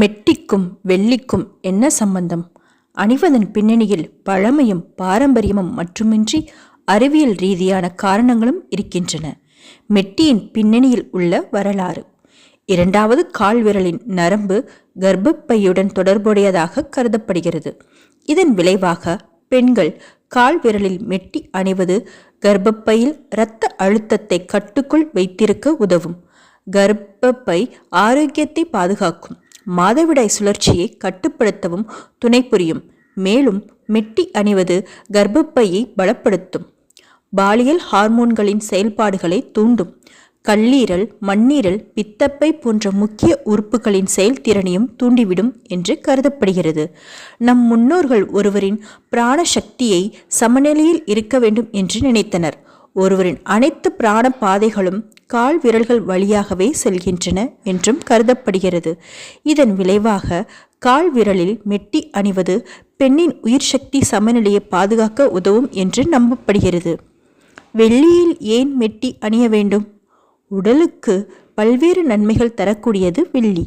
மெட்டிக்கும் வெள்ளிக்கும் என்ன சம்பந்தம்? அணிவதன் பின்னணியில் பழமையும் பாரம்பரியமும் மட்டுமின்றி அறிவியல் ரீதியான காரணங்களும் இருக்கின்றன. மெட்டியின் பின்னணியில் உள்ள வரலாறு. இரண்டாவது கால்விரலின் நரம்பு கர்ப்பப்பையுடன் தொடர்புடையதாக கருதப்படுகிறது. இதன் விளைவாக பெண்கள் கால்விரலில் மெட்டி அணிவது கர்ப்பப்பையில் இரத்த அழுத்தத்தை கட்டுக்குள் வைத்திருக்க உதவும். கர்ப்பப்பை ஆரோக்கியத்தை பாதுகாக்கும். மாதவிடாய் சுழற்சியை கட்டுப்படுத்தவும் துணை புரியும். மேலும் மெட்டி அணிவது கர்ப்பப்பையை பலப்படுத்தும். பாலியல் ஹார்மோன்களின் செயல்பாடுகளை தூண்டும். கல்லீரல் மண்ணீரல் பித்தப்பை போன்ற முக்கிய உறுப்புகளின் செயல்திறனையும் தூண்டிவிடும் என்று கருதப்படுகிறது. நம் முன்னோர்கள் ஒருவரின் பிராண சக்தியை சமநிலையில் இருக்க வேண்டும் என்று நினைத்தனர். ஒருவரின் அனைத்து பிராண பாதைகளும் கால் விரல்கள் வழியாகவே செல்கின்றன என்றும் கருதப்படுகிறது. இதன் விளைவாக கால் விரலில் மெட்டி அணிவது பெண்ணின் உயிர் சக்தி சமநிலையை பாதுகாக்க உதவும் என்று நம்பப்படுகிறது. வெள்ளியில் ஏன் மெட்டி அணிய வேண்டும்? உடலுக்கு பல்வேறு நன்மைகள் தரக்கூடியது வெள்ளி.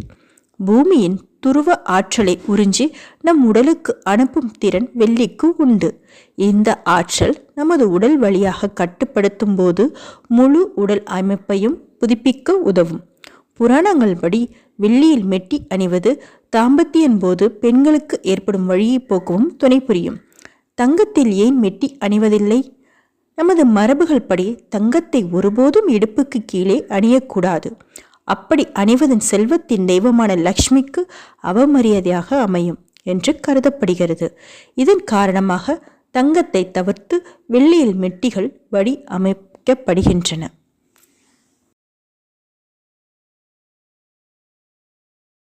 பூமியின் துருவ ஆற்றலை உறிஞ்சி நம் உடலுக்கு அனுப்பும் திறன் வெள்ளிக்கு உண்டு. இந்த ஆற்றல் நமது உடல் வழியாக கட்டுப்படுத்தும் போது முழு உடல் அமைப்பையும் புதுப்பிக்க உதவும். புராணங்கள் படி வெள்ளியில் மெட்டி அணிவது தாம்பத்தியின் போது பெண்களுக்கு ஏற்படும் வழியை போக்கவும் துணை புரியும். தங்கத்தில் ஏன் மெட்டி அணிவதில்லை? நமது மரபுகள் படி தங்கத்தை ஒருபோதும் இடுப்புக்கு கீழே அணியக்கூடாது. அப்படி அணிவதன் செல்வத்தின் தெய்வமான லக்ஷ்மிக்கு அவமரியாதையாக அமையும் என்று கருதப்படுகிறது. இதன் காரணமாக தங்கத்தை தவிர்த்து வெள்ளியில் மெட்டிகள் வடி அமைக்கப்படுகின்றன.